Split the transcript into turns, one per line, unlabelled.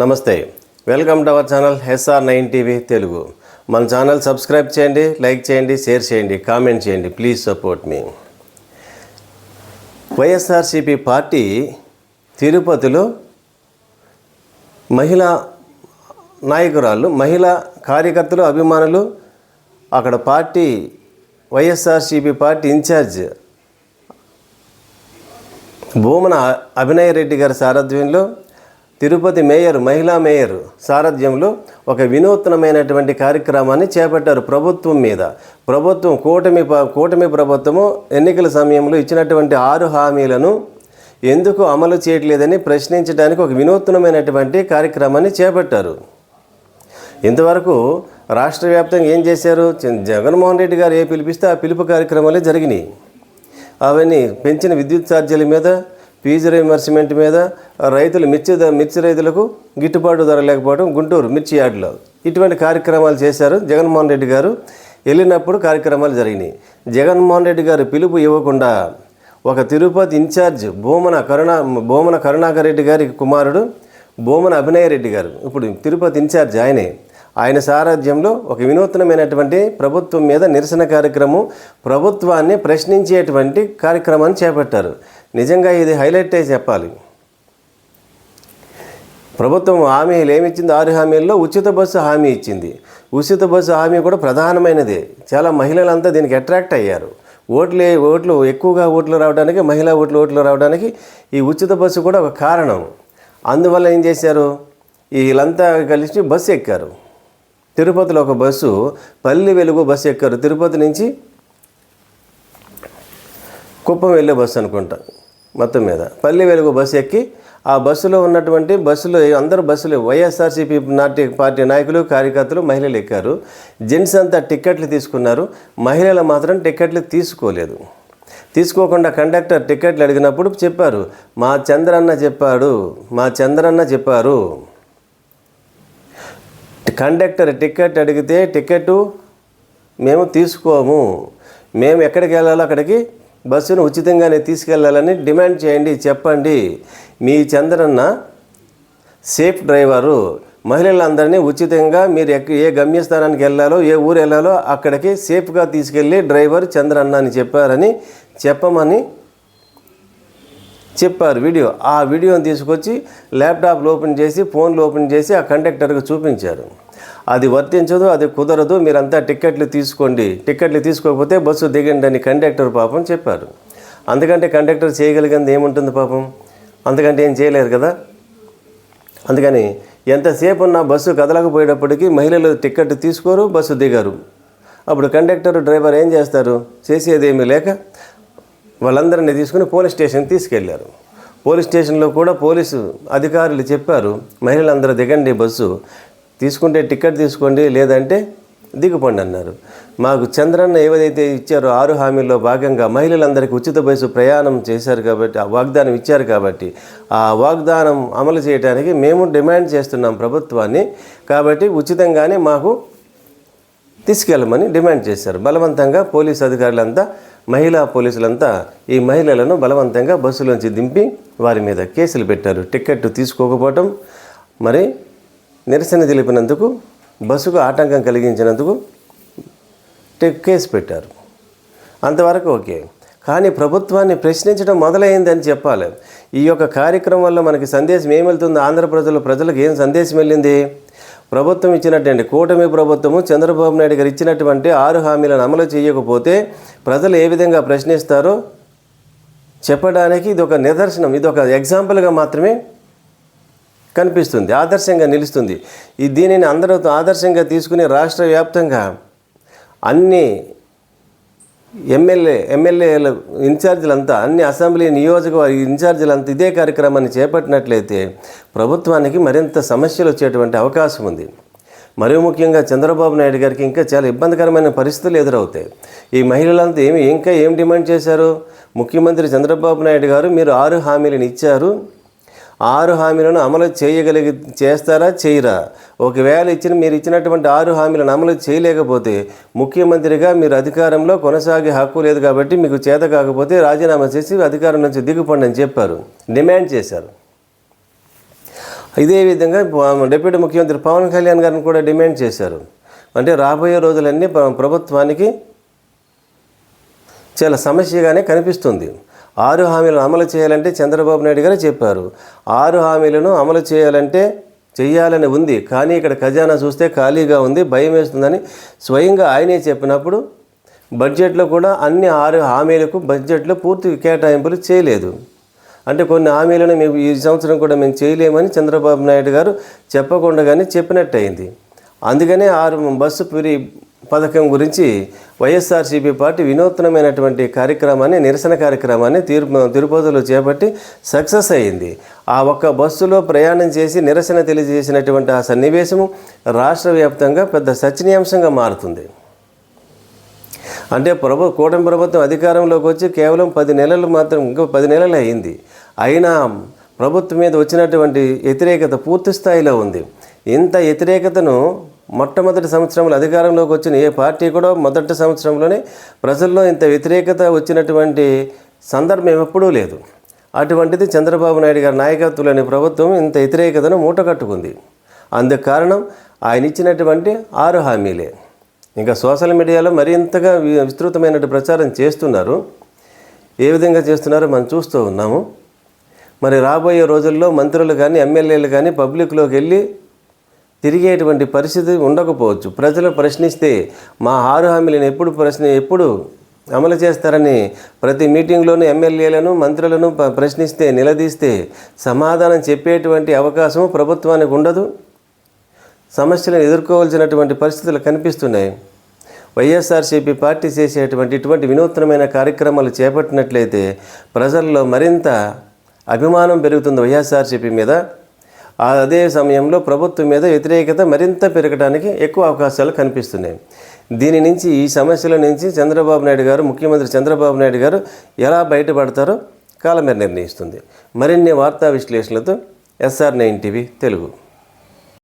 నమస్తే. Welcome to our channel S R nine TV Telugu. మన channel subscribe చేయండి like చేయండి షేర్ చేయండి కామెంట్ చేయండి ప్లీజ్ సపోర్ట్ మీ. వైఎస్ఆర్సిపి పార్టీ తిరుపతిలో మహిళా నాయకురాళ్ళు మహిళా కార్యకర్తలు అభిమానులు అక్కడ party YSRCP party in-charge Bhumana Abhinay Reddy గారి సారథ్యంలో తిరుపతి మేయర్ మహిళా మేయర్ సారథ్యంలో ఒక వినూత్నమైనటువంటి కార్యక్రమాన్ని చేపట్టారు ప్రభుత్వం మీద. ప్రభుత్వం కూటమి కూటమి ప్రభుత్వము ఎన్నికల సమయంలో ఇచ్చినటువంటి ఆరు హామీలను ఎందుకు అమలు చేయట్లేదని ప్రశ్నించడానికి ఒక వినూత్నమైనటువంటి కార్యక్రమాన్ని చేపట్టారు. ఇంతవరకు రాష్ట్ర వ్యాప్తంగా ఏం చేశారు? జగన్మోహన్ రెడ్డి గారు ఏ పిలిపిస్తే ఆ పిలుపు కార్యక్రమాలే జరిగినాయి. అవన్నీ పెంచిన విద్యుత్ ఛార్జీల మీద ఫీజు రీఎంబర్స్మెంట్ మీద రైతులు మిర్చి మిర్చి రైతులకు గిట్టుబాటు ధర లేకపోవడం గుంటూరు మిర్చి యార్డులో. ఇటువంటి కార్యక్రమాలు చేశారు జగన్మోహన్ రెడ్డి గారు. వెళ్ళినప్పుడు కార్యక్రమాలు జరిగినాయి. జగన్మోహన్ రెడ్డి గారు పిలుపు ఇవ్వకుండా ఒక తిరుపతి ఇన్ఛార్జ్ భూమన కరుణా భూమన కరుణాకర్ రెడ్డి గారి కుమారుడు భూమన అభినయ రెడ్డి గారు. ఇప్పుడు తిరుపతి ఇన్ఛార్జ్ ఆయనే. ఆయన సారథ్యంలో ఒక వినూత్నమైనటువంటి ప్రభుత్వం మీద నిరసన కార్యక్రమం ప్రభుత్వాన్ని ప్రశ్నించేటువంటి కార్యక్రమాన్ని చేపట్టారు. నిజంగా ఇది హైలైట్ చెప్పాలి. ప్రభుత్వం హామీలు ఏమి ఇచ్చింది ఆరు హామీల్లో ఉచిత బస్సు హామీ ఇచ్చింది. ఉచిత బస్సు హామీ కూడా ప్రధానమైనదే. చాలా మహిళలంతా దీనికి అట్రాక్ట్ అయ్యారు. ఓట్లే ఓట్లు ఎక్కువగా ఓట్లు రావడానికి మహిళా ఓట్లు ఓట్లు రావడానికి ఈ ఉచిత బస్సు కూడా ఒక కారణం. అందువల్ల ఏం చేశారు? వీళ్ళంతా కలిసి బస్సు ఎక్కారు. తిరుపతిలో ఒక బస్సు పల్లి వెలుగు బస్సు ఎక్కారు. తిరుపతి నుంచి కుప్పం వెళ్ళే బస్సు అనుకుంటా. మొత్తం మీద. పల్లి వెలుగు బస్సు ఎక్కి ఆ బస్సులో ఉన్నటువంటి బస్సులో అందరూ బస్సులు వైఎస్ఆర్సీపీ నాటి పార్టీ నాయకులు కార్యకర్తలు మహిళలు ఎక్కారు. జెంట్స్ అంతా టిక్కెట్లు తీసుకున్నారు. మహిళలు మాత్రం టిక్కెట్లు తీసుకోలేదు. తీసుకోకుండా కండక్టర్ టిక్కెట్లు అడిగినప్పుడు చెప్పారు మా చంద్రన్న చెప్పాడు మా చంద్రన్న చెప్పారు. కండక్టర్ టికెట్ అడిగితే టికెట్ మేము తీసుకోము. మేము ఎక్కడికి వెళ్ళాలో అక్కడికి బస్సును ఉచితంగానే తీసుకెళ్ళాలని డిమాండ్ చేయండి చెప్పండి. మీ చంద్రన్న సేఫ్ డ్రైవరు. మహిళలందరినీ ఉచితంగా మీరు ఎక్క ఏ గమ్యస్థానానికి వెళ్ళాలో ఏ ఊరు వెళ్ళాలో అక్కడికి సేఫ్గా తీసుకెళ్ళి డ్రైవర్ చంద్రన్న అని చెప్పారని చెప్పమని చెప్పారు వీడియో. ఆ వీడియోని తీసుకొచ్చి ల్యాప్టాప్లు ఓపెన్ చేసి ఫోన్లు ఓపెన్ చేసి ఆ కండక్టర్కి చూపించారు. అది వర్తించదు అది కుదరదు మీరంతా టిక్కెట్లు తీసుకోండి. టిక్కెట్లు తీసుకోకపోతే బస్సు దిగండి అని కండక్టర్ పాపం చెప్పారు. అందుకంటే కండక్టర్ చేయగలిగింది ఏముంటుంది పాపం? అందుకంటే ఏం చేయలేరు కదా? అందుకని ఎంతసేపు ఉన్న బస్సు కదలకపోయేటప్పటికీ మహిళలు టిక్కెట్ తీసుకోరు బస్సు దిగారు. అప్పుడు కండక్టర్ డ్రైవర్ ఏం చేస్తారు? చేసేదేమీ లేక వాళ్ళందరినీ తీసుకుని పోలీస్ స్టేషన్ తీసుకెళ్ళారు. పోలీస్ స్టేషన్లో కూడా పోలీసు అధికారులు చెప్పారు మహిళలందరూ దిగండి బస్సు. తీసుకుంటే టికెట్ తీసుకోండి లేదంటే దిగుపండి అన్నారు. మాకు చంద్రన్న ఏవైతే ఇచ్చారో ఆరు హామీల్లో భాగంగా మహిళలందరికీ ఉచిత బస్సు ప్రయాణం చేశారు కాబట్టి ఆ వాగ్దానం ఇచ్చారు కాబట్టి ఆ వాగ్దానం అమలు చేయడానికి మేము డిమాండ్ చేస్తున్నాం ప్రభుత్వాన్ని. కాబట్టి ఉచితంగానే మాకు తీసుకెళ్ళమని డిమాండ్ చేశారు. బలవంతంగా పోలీసు అధికారులంతా మహిళా పోలీసులంతా ఈ మహిళలను బలవంతంగా బస్సులోంచి దింపి వారి మీద కేసులు పెట్టారు. టికెట్ తీసుకోకపోవటం మరి నిరసన తెలిపినందుకు బస్సుకు ఆటంకం కలిగించినందుకు టెక్ కేసు పెట్టారు. అంతవరకు ఓకే. కానీ ప్రభుత్వాన్ని ప్రశ్నించడం మొదలైందని చెప్పాలి. ఈ యొక్క కార్యక్రమం వల్ల మనకి సందేశం ఏం ఆంధ్రప్రజలు ఆంధ్ర ప్రజలు ప్రజలకు ఏం సందేశం వెళ్ళింది? ప్రభుత్వం ఇచ్చినటువంటి కూటమి ప్రభుత్వము చంద్రబాబు నాయుడు గారు ఇచ్చినటువంటి ఆరు హామీలను అమలు చేయకపోతే ప్రజలు ఏ విధంగా ప్రశ్నిస్తారో చెప్పడానికి ఇది ఒక నిదర్శనం. ఇది ఒక ఎగ్జాంపుల్గా మాత్రమే కనిపిస్తుంది ఆదర్శంగా నిలుస్తుంది. ఈ దీనిని అందరూ ఆదర్శంగా తీసుకుని రాష్ట్ర వ్యాప్తంగా అన్ని ఎమ్మెల్యే ఎమ్మెల్యేల ఇన్ఛార్జీలంతా అన్ని అసెంబ్లీ నియోజకవర్గ ఇన్ఛార్జీలంతా ఇదే కార్యక్రమాన్ని చేపట్టినట్లయితే ప్రభుత్వానికి మరింత సమస్యలు వచ్చేటువంటి అవకాశం ఉంది. మరీ ముఖ్యంగా చంద్రబాబు నాయుడు గారికి ఇంకా చాలా ఇబ్బందికరమైన పరిస్థితులు ఎదురవుతాయి. ఈ మహిళలంతా ఏమి ఇంకా ఏం డిమాండ్ చేశారు? ముఖ్యమంత్రి చంద్రబాబు నాయుడు గారు మీరు ఆరు హామీలను ఇచ్చారు. ఆరు హామీలను అమలు చేయగలిగి చేస్తారా చేయరా? ఒకవేళ ఇచ్చిన మీరు ఇచ్చినటువంటి ఆరు హామీలను అమలు చేయలేకపోతే ముఖ్యమంత్రిగా మీరు అధికారంలో కొనసాగే హక్కు లేదు కాబట్టి మీకు చేత కాకపోతే రాజీనామా చేసి అధికారం నుంచి దిగుపండి అని చెప్పారు. డిమాండ్ చేశారు. ఇదే విధంగా డిప్యూటీ ముఖ్యమంత్రి పవన్ కళ్యాణ్ గారిని కూడా డిమాండ్ చేశారు. అంటే రాబోయే రోజులన్నీ ప్రభుత్వానికి చాలా సమస్యగానే కనిపిస్తుంది. ఆరు హామీలను అమలు చేయాలంటే చంద్రబాబు నాయుడు గారు చెప్పారు. ఆరు హామీలను అమలు చేయాలంటే చెయ్యాలని ఉంది. కానీ ఇక్కడ ఖజానా చూస్తే ఖాళీగా ఉంది భయం వేస్తుందని స్వయంగా ఆయనే చెప్పినప్పుడు బడ్జెట్లో కూడా అన్ని ఆరు హామీలకు బడ్జెట్లో పూర్తి కేటాయింపులు చేయలేదు. అంటే కొన్ని హామీలను మేము ఈ సంవత్సరం కూడా మేము చేయలేమని చంద్రబాబు నాయుడు గారు చెప్పకుండా కానీ చెప్పినట్టయింది. అందుకనే ఆరు బస్సు ఫ్రీ పథకం గురించి వైఎస్ఆర్సీపీ పార్టీ వినూత్నమైనటువంటి కార్యక్రమాన్ని నిరసన కార్యక్రమాన్ని తిరుపతిలో చేపట్టి సక్సెస్ అయింది. ఆ ఒక్క బస్సులో ప్రయాణం చేసి నిరసన తెలియజేసినటువంటి ఆ సన్నివేశము రాష్ట్ర వ్యాప్తంగా పెద్ద చర్చనీయాంశంగా మారుతుంది. అంటే ప్రభు కూటమి ప్రభుత్వం అధికారంలోకి వచ్చి కేవలం పది నెలలు మాత్రం ఇంకో పది నెలలు అయింది. అయినా ప్రభుత్వం మీద వచ్చినటువంటి వ్యతిరేకత పూర్తి స్థాయిలో ఉంది. ఇంత వ్యతిరేకతను మొట్టమొదటి సంవత్సరంలో అధికారంలోకి వచ్చిన ఏ పార్టీ కూడా మొదటి సంవత్సరంలోనే ప్రజల్లో ఇంత వ్యతిరేకత వచ్చినటువంటి సందర్భం ఎప్పుడూ లేదు. అటువంటిది చంద్రబాబు నాయుడు గారి నాయకత్వంలోని ప్రభుత్వం ఇంత వ్యతిరేకతను మూటకట్టుకుంది అందుకు కారణం ఆయన ఇచ్చినటువంటి ఆరు హామీలే. ఇంకా సోషల్ మీడియాలో మరింతగా వి- విస్తృతమైనటువంటి ప్రచారం చేస్తున్నారు. ఏ విధంగా చేస్తున్నారో మనం చూస్తూ ఉన్నాము. మరి రాబోయే రోజుల్లో మంత్రులు కానీ ఎమ్మెల్యేలు కానీ పబ్లిక్లోకి వెళ్ళి తిరిగేటువంటి పరిస్థితి ఉండకపోవచ్చు. ప్రజలు ప్రశ్నిస్తే మా ఆరు హామీలను ఎప్పుడు ప్రశ్న ఎప్పుడు అమలు చేస్తారని ప్రతి మీటింగ్లోనూ ఎమ్మెల్యేలను మంత్రులను ప్రశ్నిస్తే నిలదీస్తే సమాధానం చెప్పేటువంటి అవకాశం ప్రభుత్వానికి ఉండదు. సమస్యలను ఎదుర్కోవాల్సినటువంటి పరిస్థితులు కనిపిస్తున్నాయి. వైఎస్ఆర్సీపీ పార్టీ చేసేటువంటి ఇటువంటి వినూత్నమైన కార్యక్రమాలు చేపట్టినట్లయితే ప్రజల్లో మరింత అభిమానం పెరుగుతుంది వైఎస్ఆర్సీపీ మీద. అదే సమయంలో ప్రభుత్వం మీద వ్యతిరేకత మరింత పెరగడానికి ఎక్కువ అవకాశాలు కనిపిస్తున్నాయి. దీని నుంచి ఈ సమస్యల నుంచి చంద్రబాబు నాయుడు గారు ముఖ్యమంత్రి చంద్రబాబు నాయుడు గారు ఎలా బయటపడతారో కాలమేర నిర్ణయిస్తుంది. మరిన్ని వార్తా విశ్లేషణలతో S R nine TV Telugu.